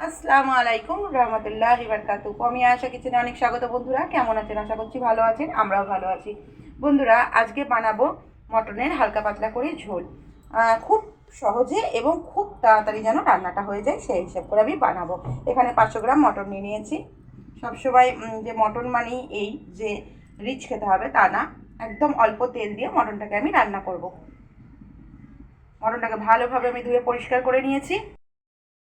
আসসালামু আলাইকুম, রহমতুল্লাহ বারকাতু আমি আশা কিচেনে অনেক স্বাগত বন্ধুরা। কেমন আছেন? আশা করছি ভালো আছেন, আমরাও ভালো আছি। বন্ধুরা, আজকে বানাবো মটনের হালকা পাতলা করে ঝোল। খুব সহজে এবং খুব তাড়াতাড়ি যেন রান্নাটা হয়ে যায়, সেই হিসাব করে আমি বানাবো। এখানে পাঁচশো গ্রাম মটন নিয়ে নিয়েছি। সবসময় যে মটন মানেই এই যে রিচ খেতে হবে তা না। একদম অল্প তেল দিয়ে মটনটাকে আমি রান্না করব। মটনটাকে ভালোভাবে আমি ধুয়ে পরিষ্কার করে নিয়েছি।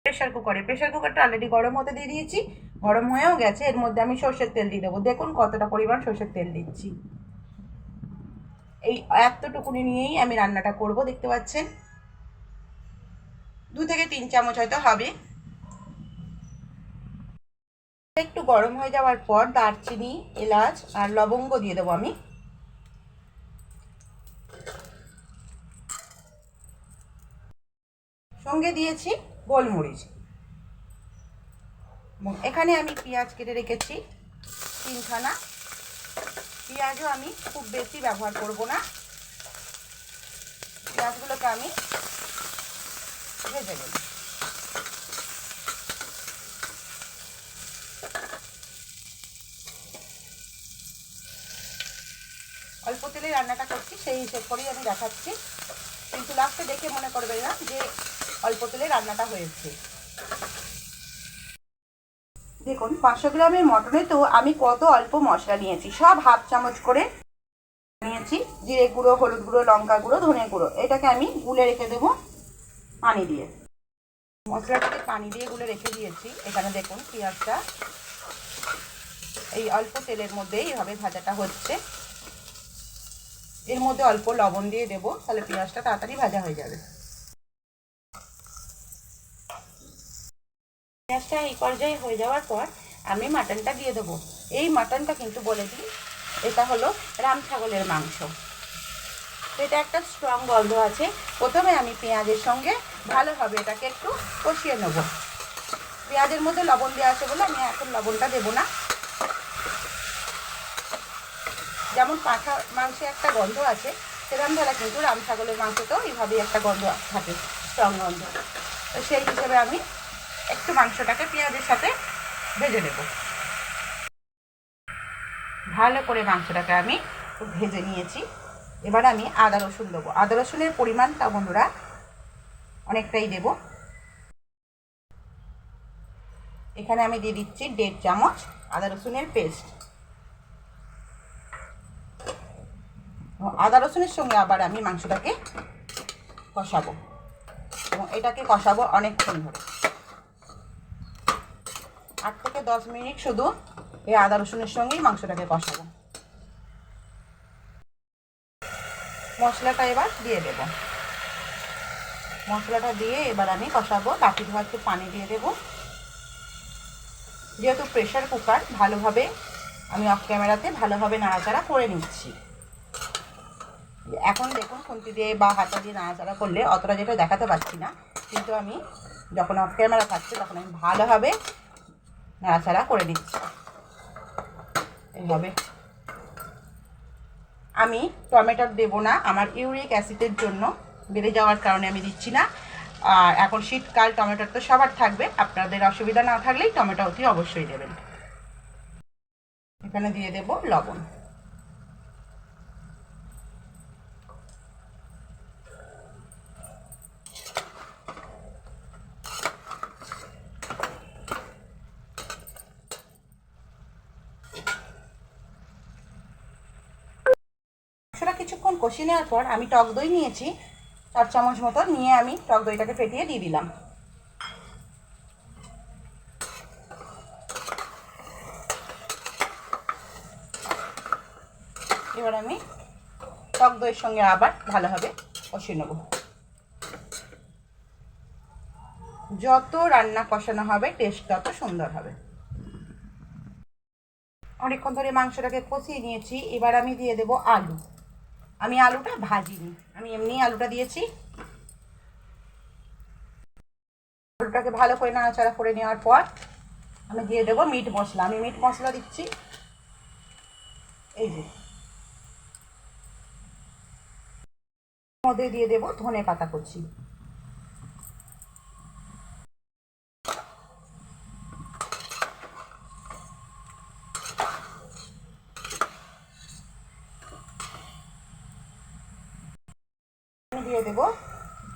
প্রেশার কুকারে প্রেশার কুকারটা অলরেডি গরম হতে দিয়ে দিয়েছি। গরম হয়েও গেছে, এর মধ্যে আমি সর্ষের তেল দিয়ে দেবো। দেখুন কতটা পরিমাণ সর্ষের তেল দিচ্ছি। এই এতটুকুনি নিয়েই আমি রান্নাটা করব, দেখতে পাচ্ছেন? দু থেকে তিন চামচ হয়তো হবে। একটু গরম হয়ে যাওয়ার পর দারচিনি, এলাচ আর লবঙ্গ দিয়ে দেবো আমি। সঙ্গে দিয়েছি গোলমরিচ। এখানে আমি পেঁয়াজ কেটে রেখেছি, তিনখানা। পেঁয়াজও আমি খুব বেশি ব্যবহার করব না। পেঁয়াজগুলোকে আমি ভেজে নেব। অল্প তেলে রান্নাটা করছি, সেই হিসেব করেই আমি দেখাচ্ছি। কিন্তু লাস্টে দেখে মনে করবে না যে অল্প তেলে রান্নাটা হয়েছে। দেখুন, পাঁচশো গ্রামের মটনে তো আমি কত অল্প মশলা নিয়েছি। সব হাফ চামচ করে নিয়েছি। জিরে গুঁড়ো, হলুদ গুঁড়ো, লঙ্কা গুঁড়ো, ধনে গুঁড়ো। এটাকে আমি গুলে রেখে দেবো পানি দিয়ে। মশলাটাকে পানি দিয়ে গুলে রেখে দিয়েছি। এখানে দেখুন পেঁয়াজটা। এই অল্প তেলের মধ্যে এইভাবে ভাজাটা হচ্ছে। এর মধ্যে অল্প লবণ দিয়ে দেবো। তাহলে পেঁয়াজটা তাড়াতাড়ি ভাজা হয়ে যাবে। পেঁয়াজটা এই পর্যায়ে হয়ে যাওয়ার পর আমি মাটনটা দিয়ে দেবো। এই মাটনটা কিন্তু বলে দিই, এটা হলো রাম ছাগলের মাংস। এটা একটা স্ট্রং গন্ধ আছে। প্রথমে আমি পেঁয়াজের সঙ্গে ভালোভাবে এটাকে একটু কষিয়ে নেব। পেঁয়াজের মধ্যে লবণ দেওয়া আছে বলে আমি এখন লবণটা দেবো না। যেমন পাঠা মাংসে একটা গন্ধ আছে সেরকম ধারা কিন্তু রাম ছাগলের মাংসতেও এইভাবেই একটা গন্ধ থাকে স্ট্রং গন্ধ। তো সেই হিসেবে আমি একটু মাংসটাকে পেঁয়াজের সাথে ভেজে নেব। ভালো করে মাংসটাকে আমি ভেজে নিয়েছি। এবার আমি আদা রসুন দেবো। আদা রসুনের পরিমাণটা বন্ধুরা অনেকটাই দেব। এখানে আমি দিয়ে দিচ্ছি দেড় চামচ আদা রসুনের পেস্ট। আদা রসুনের সঙ্গে আবার আমি মাংসটাকে কষাবো। এবং এটাকে কষাবো অনেকক্ষণ ধরে। দশ মিনিট শুধু এই আদা রসুনের সঙ্গেই মাংসটাকে কষাবো। মশলাটা এবার দিয়ে দেব। মশলাটা দিয়ে এবার আমি কষাবো। বাকি ধোয়া একটু পানি দিয়ে দেব। যেহেতু প্রেশার কুকার ভালোভাবে আমি অফ ক্যামেরাতে ভালোভাবে নাড়াচাড়া করে নিচ্ছি। এখন দেখুন খুন্তি দিয়ে বা হাতা দিয়ে নাড়াচাড়া করলে অতটা যেটা দেখাতে পারছি না। কিন্তু আমি যখন অফ ক্যামেরা থাকছে তখন আমি ভালোভাবে নাড়াচাড়া করে দিচ্ছি। এইভাবে আমি টমেটো দেব না, আমার ইউরিক অ্যাসিডের জন্য। বেড়ে যাওয়ার কারণে আমি দিচ্ছি না। আর এখন শীতকাল, টমেটোর তো সবার থাকবে। আপনাদের অসুবিধা না থাকলেই টমেটো অতি অবশ্যই দেবেন। এখানে দিয়ে দেব লবণ সেটা কিছুক্ষণ কষিয়ে নেওয়ার পর আমি টক দই নিয়েছি। চার চামচ মতো নিয়ে আমি টক দইটাকে ফেটিয়ে দিয়ে দিলাম। এবার আমি টক দইয়ের সঙ্গে আবার ভালোভাবে কষিয়ে নেব। যত রান্না কষানো হবে টেস্ট তত সুন্দর হবে। অনেকক্ষণ ধরে মাংসটাকে কষিয়ে নিয়েছি। এবার আমি দিয়ে দেব আলু। আমি আলুটা ভাজিনি। আমি এমনি আলুটা দিয়েছি। আলুটাকে ভালো করে নাড়াচাড়া করে নেওয়ার পর আমি দিয়ে দেবো মিট মশলা। আমি মিট মশলা দিচ্ছি। এই যে। মধ্যে দিয়ে দেবো ধনে পাতা কুচি। দিয়ে দেব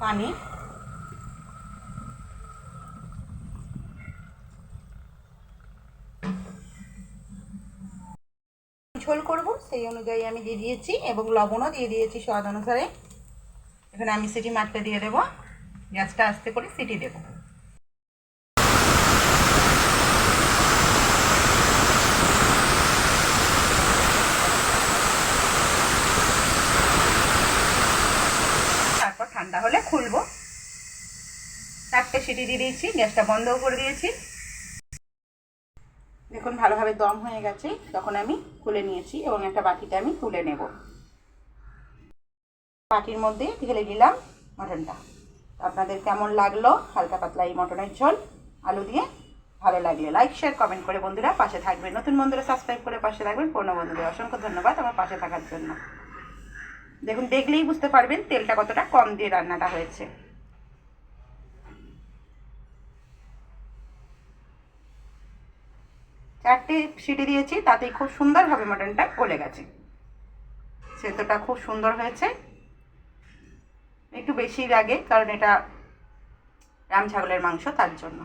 পানি। ঝোল করব, সেই অনুযায়ী আমি দিয়ে দিয়েছি এবং লবণও দিয়ে দিয়েছি স্বাদ অনুসারে। এখানে আমি সিটি মাঠটা দিয়ে দেবো। গ্যাসটা আস্তে করে সিটি দেবো। সিটি দিয়ে দিয়েছি, গ্যাসটা বন্ধও করে দিয়েছি। দেখুন, ভালোভাবে দম হয়ে গেছে, তখন আমি খুলে নিয়েছি এবং একটা বাটিতে আমি তুলে নেব। বাটির মধ্যে ঢেলে দিলাম মটনটা। আপনাদের কেমন লাগল? হালকা পাতলা এই মটনের ঝোল। আলু দিয়ে ভালো লাগলে লাইক শেয়ার কমেন্ট করে বন্ধুরা পাশে থাকবেন। নতুন বন্ধুরা সাবস্ক্রাইব করে পাশে থাকবেন। পুরনো বন্ধুদের অসংখ্য ধন্যবাদ আমার পাশে থাকার জন্য। দেখুন, দেখলেই বুঝতে পারবেন তেলটা কতটা কম দিয়ে রান্নাটা হয়েছে। চারটে সিটি দিয়েছি, তাতেই খুব সুন্দরভাবে মাটনটা গলে গেছে। সেদ্ধটা খুব সুন্দর হয়েছে। একটু বেশি লাগে, কারণ এটা রাম ছাগলের মাংস, তার জন্য।